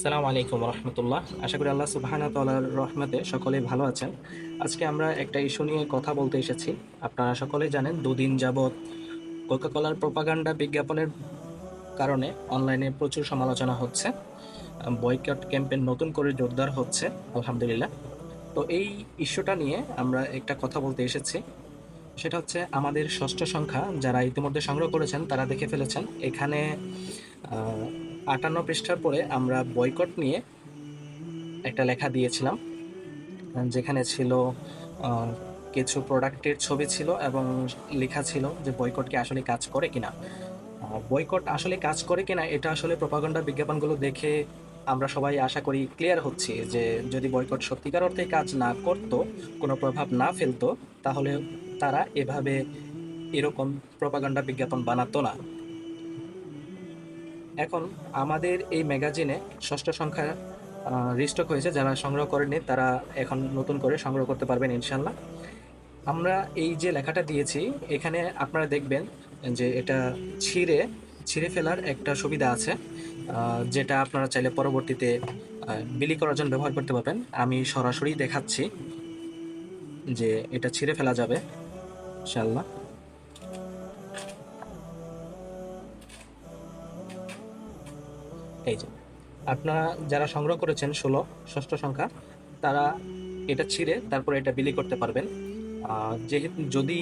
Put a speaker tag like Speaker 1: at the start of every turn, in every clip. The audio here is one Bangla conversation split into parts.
Speaker 1: আসসালামু আলাইকুম রহমতুল্লাহ। আশা করি আল্লাহ সুবাহানা তালার রহমতে সকলে ভালো আছেন। আজকে আমরা একটা ইস্যু নিয়ে কথা বলতে এসেছি। আপনারা সকলে জানেন, দুদিন যাবৎ কোকাকোলার প্রপাগান্ডা বিজ্ঞাপনের কারণে অনলাইনে প্রচুর সমালোচনা হচ্ছে। বয়কট ক্যাম্পেইন নতুন করে জোরদার হচ্ছে, আলহামদুলিল্লাহ। তো এই ইস্যুটা নিয়ে আমরা একটা কথা বলতে এসেছি। সেটা হচ্ছে আমাদের ষষ্ঠ সংখ্যা, যারা ইতিমধ্যে সংগ্রহ করেছেন, তারা দেখে ফেলেছেন। এখানে আটান্ন পৃষ্ঠার পরে আমরা বয়কট নিয়ে একটা লেখা দিয়েছিলাম, যেখানে ছিল কিছু প্রোডাক্টের ছবি ছিল এবং লেখা ছিল যে বয়কট কি আসলে কাজ করে কিনা। বয়কট আসলে কাজ করে কিনা এটা আসলে প্রপাগন্ডা বিজ্ঞাপনগুলো দেখে আমরা সবাই আশা করি ক্লিয়ার হচ্ছি যে যদি বয়কট সত্যিকার অর্থে কাজ না করতো, কোনো প্রভাব না ফেলতো, তাহলে তারা এভাবে এরকম প্রপাগান্ডা বিজ্ঞাপন বানাতো না। এখন আমাদের এই ম্যাগাজিনে ষষ্ঠ সংখ্যা রিস্টক হয়েছে, যারা সংগ্রহ করেনি তারা এখন নতুন করে সংগ্রহ করতে পারবেন ইনশাল্লাহ আমরা এই যে লেখাটা দিয়েছি, এখানে আপনারা দেখবেন যে এটা ছিঁড়ে ছিঁড়ে ফেলার একটা সুবিধা আছে যেটা আপনারা চাইলে পরবর্তীতে বিলি করার জন্য ব্যবহার করতে পারবেন। আমি সরাসরি দেখাচ্ছি যে এটা ছিঁড়ে ফেলা যাবে ইনশাল্লাহ এই যে, আপনারা যারা সংগ্রহ করেছেন ষোলো, ষষ্ঠ সংখ্যা, তারা এটা ছিঁড়ে তারপরে এটা বিলি করতে পারবেন। যেহেতু যদি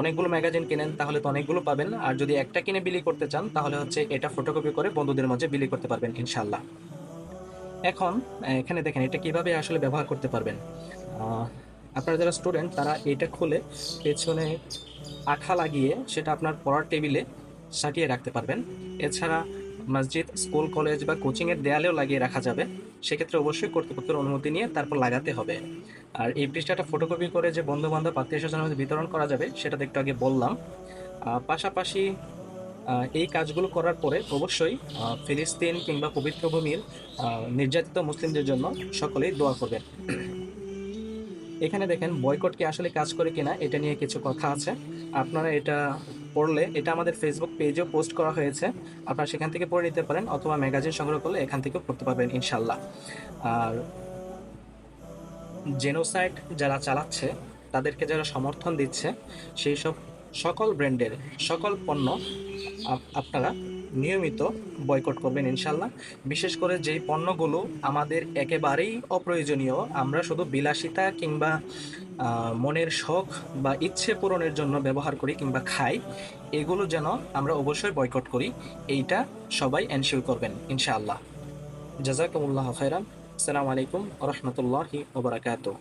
Speaker 1: অনেকগুলো ম্যাগাজিন কেনেন, তাহলে তো অনেকগুলো পাবেন। আর যদি একটা কিনে বিলি করতে চান, তাহলে হচ্ছে এটা ফটোকপি করে বন্ধুদের মাঝে বিলি করতে পারবেন ইনশাল্লাহ এখন, এখানে দেখেন এটা কীভাবে আসলে ব্যবহার করতে পারবেন। আপনারা যারা স্টুডেন্ট, তারা এটা খুলে পেছনে আঠা লাগিয়ে সেটা আপনার পড়ার টেবিলে সাটিয়ে রাখতে পারবেন। এছাড়া মসজিদ, স্কুল, কলেজ বা কোচিংয়ের দেয়ালেও লাগিয়ে রাখা যাবে। সেক্ষেত্রে অবশ্যই কর্তৃপক্ষের অনুমতি নিয়ে তারপর লাগাতে হবে। আর এই পৃষ্ঠাটা ফটোকপি করে যে বন্ধু বান্ধব আত্মীয় স্বজনের মধ্যে বিতরণ করা যাবে, সেটা একটু আগে বললাম। পাশাপাশি এই কাজগুলো করার পরে অবশ্যই ফিলিস্তিন কিংবা পবিত্র ভূমির নির্যাতিত মুসলিমদের জন্য সকলেই দোয়া করবেন। এখানে দেখেন বয়কট কি আসলে কাজ করে কিনা, এটা নিয়ে কিছু কথা আছে। আপনারা এটা পড়লে এটা আমাদের ফেসবুক পেজেও পোস্ট করা হয়েছে। আপনারা সেখান থেকে পড়ে নিতে পারেন অথবা ম্যাগাজিন সংগ্রহ করলে এখান থেকেও পড়তে পারবেন ইনশাল্লাহ আর জেনোসাইট যারা চালাচ্ছে, তাদেরকে যারা সমর্থন দিচ্ছে, সেই সব সকল ব্র্যান্ডের সকল পণ্য আপ- আপনারা নিয়মিত বয়কট করবেন ইনশাল্লাহ। বিশেষ করে যেই পণ্যগুলো আমাদের একেবারেই অপ্রয়োজনীয়, আমরা শুধু বিলাসিতা কিংবা মনের শখ বা ইচ্ছে পূরণের জন্য ব্যবহার করি কিংবা খাই, এগুলো যেন আমরা অবশ্যই বয়কট করি, এইটা সবাই এনশিওর করবেন ইনশাআল্লাহ জাজাকুমুল্লাহ খাইরান আসসালামু আলাইকুম রহমতুল্লাহি ওবরাকাতুহ